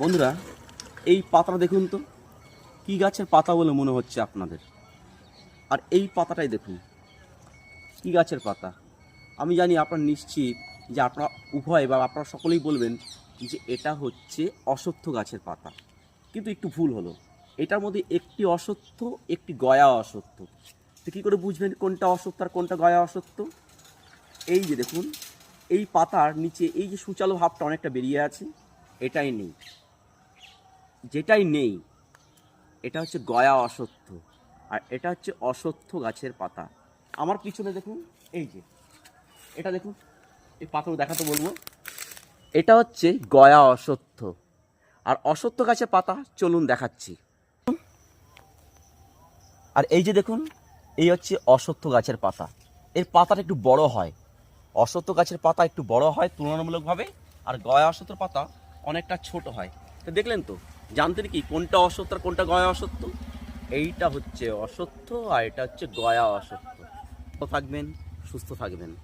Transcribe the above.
বন্ধুরা, এই পাতাটা দেখুন তো, কি গাছের পাতা বলে মনে হচ্ছে আপনাদের? আর এই পাতাটাই দেখুন, কি গাছের পাতা? আমি জানি আপনার নিশ্চিত যে আপনারা উভয়, বা আপনারা সকলেই বলবেন যে এটা হচ্ছে অসত্য গাছের পাতা। কিন্তু একটু ভুল হলো। এটার মধ্যে একটি অসত্য একটি গয়া অসত্য তো কী করে বুঝবেন কোনটা অসত্য আর কোনটা গয়া অসত্য এই যে দেখুন, এই পাতার নিচে এই যে সুচালো ভাবটা অনেকটা বেরিয়ে আছে, এটাই নেই। যেটাই নেই, এটা হচ্ছে গয়া অসত্য। আর এটা হচ্ছে অসত্য গাছের পাতা। আমার পিছনে দেখুন, এই যে, এটা দেখুন, এই পাতাগুলো দেখাতে বলব। এটা হচ্ছে গয়া অসত্য। আর অসত্য গাছের পাতা, চলুন দেখাচ্ছি। আর এই যে দেখুন, এই হচ্ছে অসত্য গাছের পাতা। এর পাতাটা একটু বড় হয়। অসত্য গাছের পাতা একটু বড় হয় তুলনামূলকভাবে, আর গয়া অসত্য পাতা অনেকটা ছোট হয়। দেখলেন তো? জানতেন কি, কোনটা অসত্য আর কোনটা গয়া অসত্য? এইটা হচ্ছে অসত্য আর এটা হচ্ছে গয়া অসত্য। থাকবেন, সুস্থ থাকবেন।